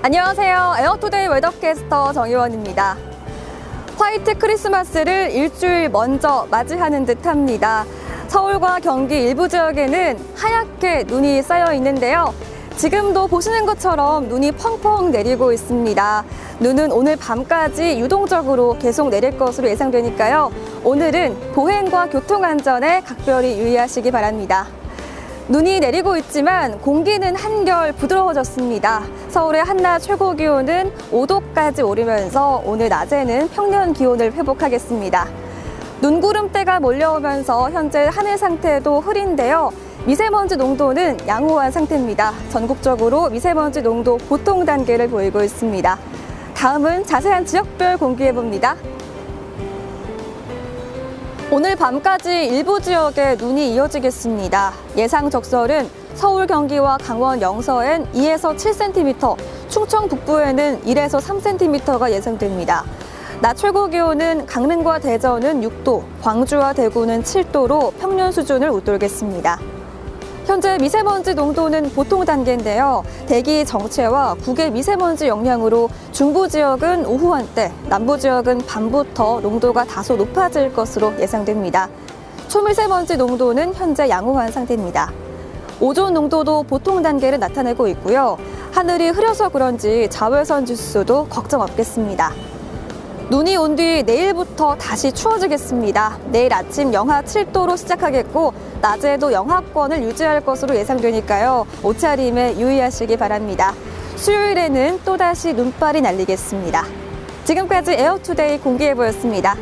안녕하세요. 에어투데이 웨더캐스터 정희원입니다. 화이트 크리스마스를 일주일 먼저 맞이하는 듯 합니다. 서울과 경기 일부 지역에는 하얗게 눈이 쌓여 있는데요. 지금도 보시는 것처럼 눈이 펑펑 내리고 있습니다. 눈은 오늘 밤까지 유동적으로 계속 내릴 것으로 예상되니까요. 오늘은 보행과 교통안전에 각별히 유의하시기 바랍니다. 눈이 내리고 있지만 공기는 한결 부드러워졌습니다. 서울의 한낮 최고 기온은 5도까지 오르면서 오늘 낮에는 평년 기온을 회복하겠습니다. 눈구름대가 몰려오면서 현재 하늘 상태도 흐린데요. 미세먼지 농도는 양호한 상태입니다. 전국적으로 미세먼지 농도 보통 단계를 보이고 있습니다. 다음은 자세한 지역별 공개해 봅니다. 오늘 밤까지 일부 지역에 눈이 이어지겠습니다. 예상 적설은 서울, 경기와 강원, 영서엔 2에서 7cm, 충청 북부에는 1에서 3cm가 예상됩니다. 낮 최고 기온은 강릉과 대전은 6도, 광주와 대구는 7도로 평년 수준을 웃돌겠습니다. 현재 미세먼지 농도는 보통 단계인데요. 대기 정체와 국외 미세먼지 영향으로 중부 지역은 오후 한때, 남부 지역은 밤부터 농도가 다소 높아질 것으로 예상됩니다. 초미세먼지 농도는 현재 양호한 상태입니다. 오존 농도도 보통 단계를 나타내고 있고요. 하늘이 흐려서 그런지 자외선 지수도 걱정 없겠습니다. 눈이 온 뒤 내일부터 다시 추워지겠습니다. 내일 아침 영하 7도로 시작하겠고 낮에도 영하권을 유지할 것으로 예상되니까요. 옷차림에 유의하시기 바랍니다. 수요일에는 또다시 눈발이 날리겠습니다. 지금까지 에어투데이 공기예보였습니다.